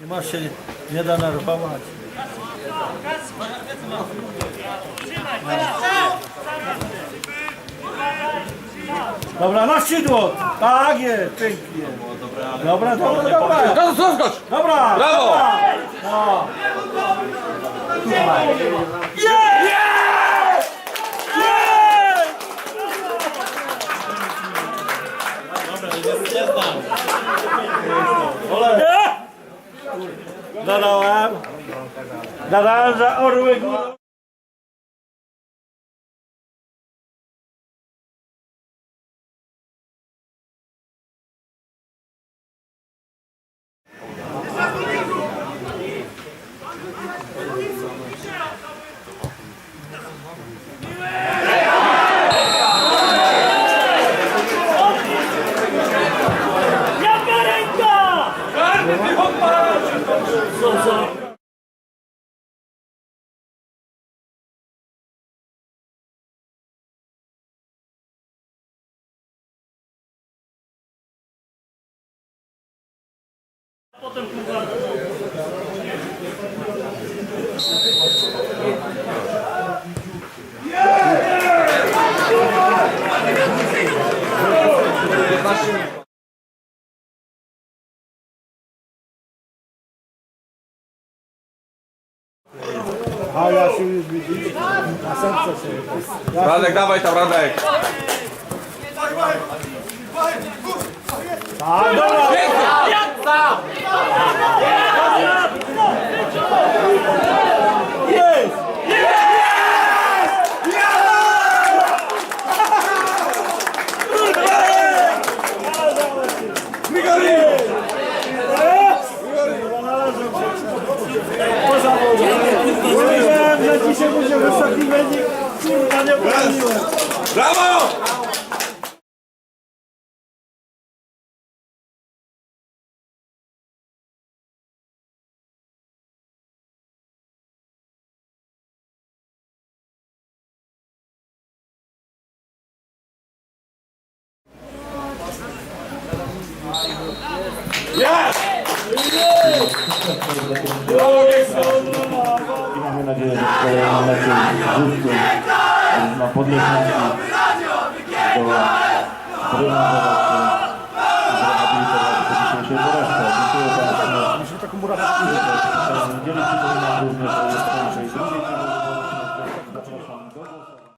Nie masz się nie denerwować. Dobra, na skrzydło! Tak jest, pięknie. Dobra, dobra, dobra. Dobra! Brawo! dobra. No. দাদা দাদা ওর Potem kurwa. A ja się już widzisz. Na serce sobie. Radek, dawaj tam, Radek! A dobra! Jest! będzie kurwa nie broniłem. Brawo! Yes! Yes! Yes! Że w kolejnym meczu wrócą na podniesionych do się zrehabilitować po dzisiejszej porażce. Dziękuję bardzo. Myślę, taką. Dzielić przypominam również, że jest